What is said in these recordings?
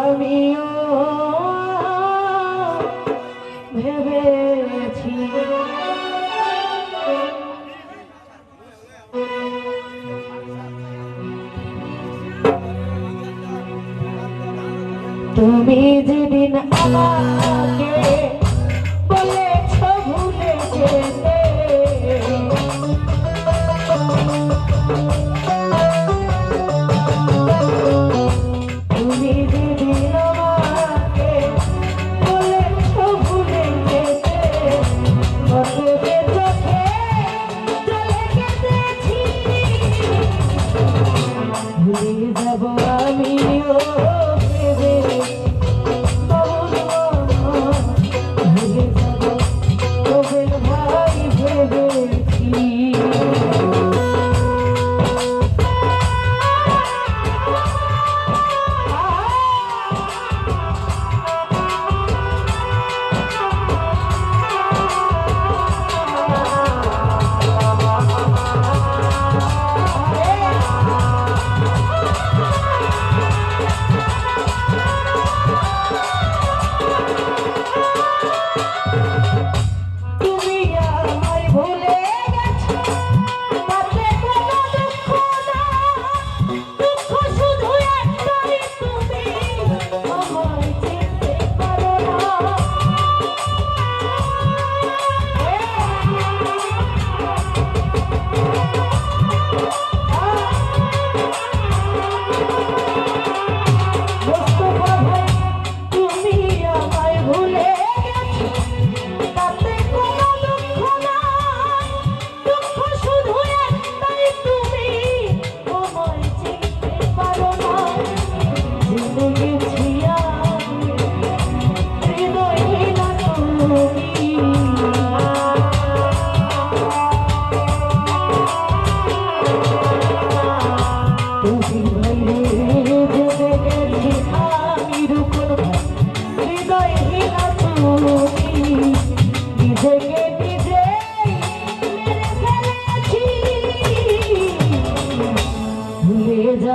আমিও ভেবেছি। তুমি যেদিন আমার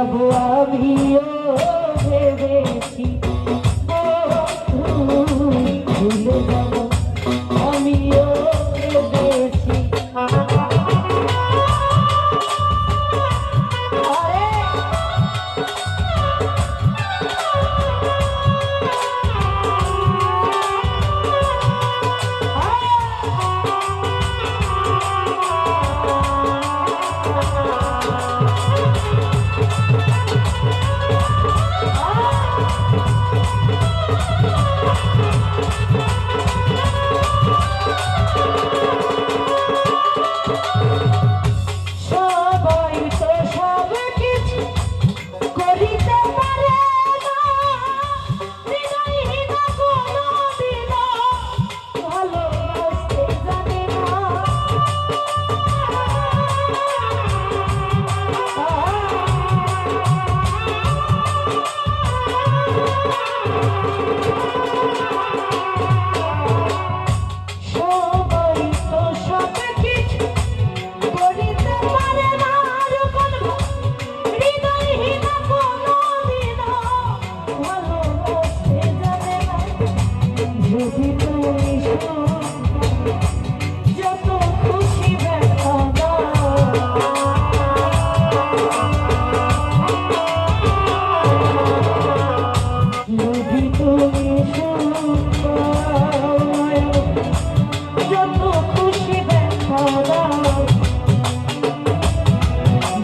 যাব আমিও ভেবেছি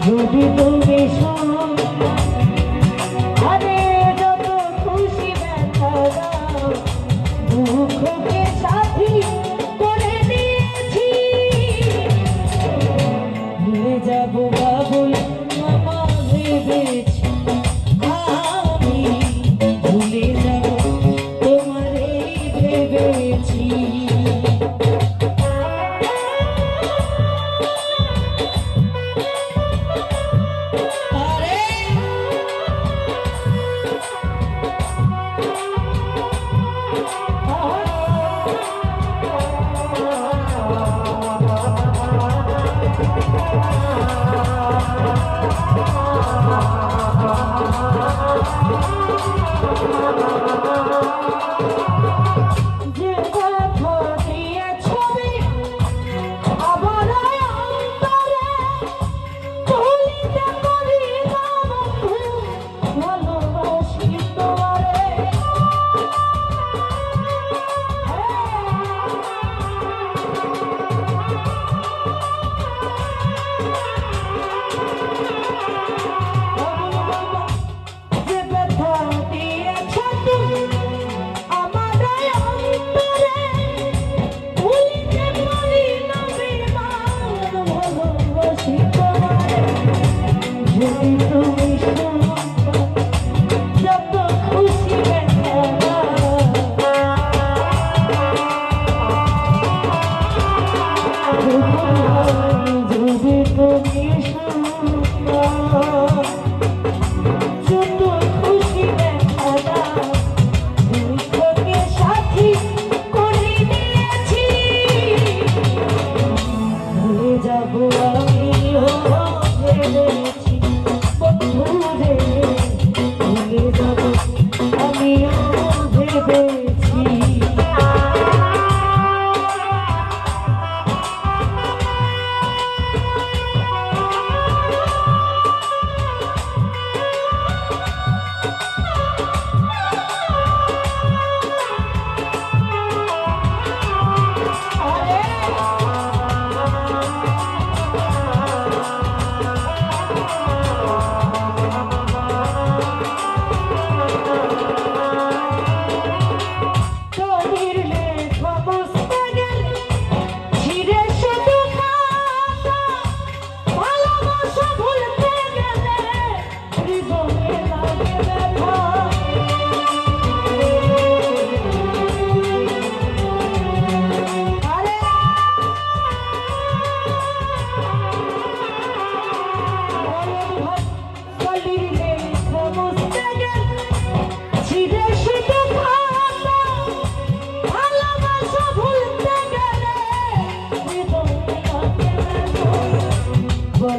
যদি তুমি সব Thank you. তুমি রে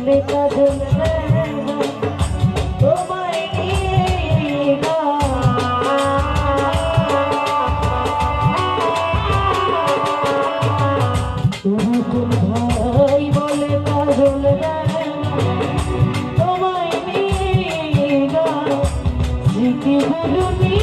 কাঁদে কাঁদে তোমায় নিয়ে তুমি কোন ভাই বলে কাজল তোমায় নিয়ে গা স্মৃতি বলুনি